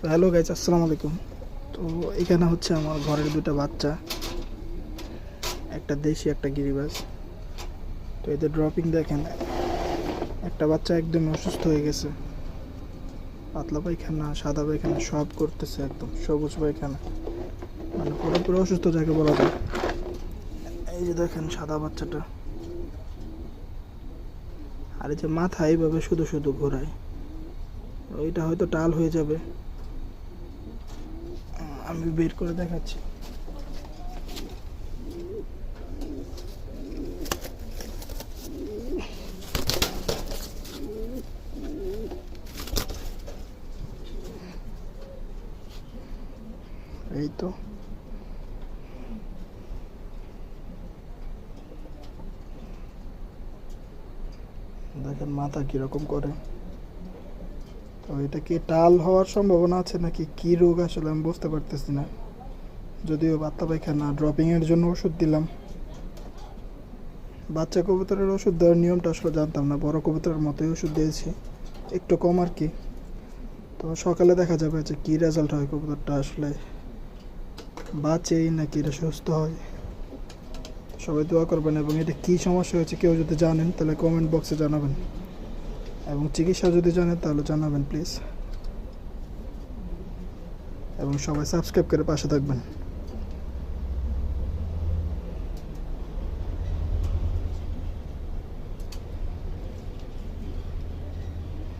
তো hello guys আসসালামু আলাইকুম। তো এখানে হচ্ছে আমার ঘরের দুটো বাচ্চা, একটা দেশি, একটা গিরিবাজ। তো এদের ড্রপিং দেখেন, একটা বাচ্চা একদম অসুস্থ হয়ে গেছে। পাতলা পায়খানা, সাদা পায়খানা, সব করতেছে একদম, সবুজ পায়খানা। মানে পুরোপুরি অসুস্থ যাকে বলা যায়। এই যে দেখেন সাদা বাচ্চাটা। আর এই যে মাথা এইভাবে শুধু শুধু ঘোরায়। ওইটা হয়তো টাল হয়ে যাবে। আমি বের করে দেখাচ্ছি। এই তো। দেখেন মাথা কীরকম করে। তো এটা কি টাল হওয়ার সম্ভাবনা আছে নাকি কি রোগ আসলে আমি বুঝতে পারতেছি না। যদিও বাচ্চা পায়খানা ড্রপিং এর জন্য ওষুধ দিলাম। বাচ্চা কবুতরের ওষুধ দেওয়ার নিয়মটা আসলে জানতাম না, বড় কবুতরের মতোই ওষুধ দিয়েছি, একটু কম আর কি। তো সকালে দেখা যাবে যে কী রেজাল্ট হয় কবুতরটা আসলে। বাঁচেই নাকি এটা সুস্থ হয়? সবাই দোয়া করবেন এবং এটা কী সমস্যা হয়েছে কেউ যদি জানেন তাহলে কমেন্ট বক্সে জানাবেন। এবং চিকিৎসা যদি জানেন তাহলে জানাবেন প্লিজ এবং সবাই সাবস্ক্রাইব করে পাশে থাকবেন।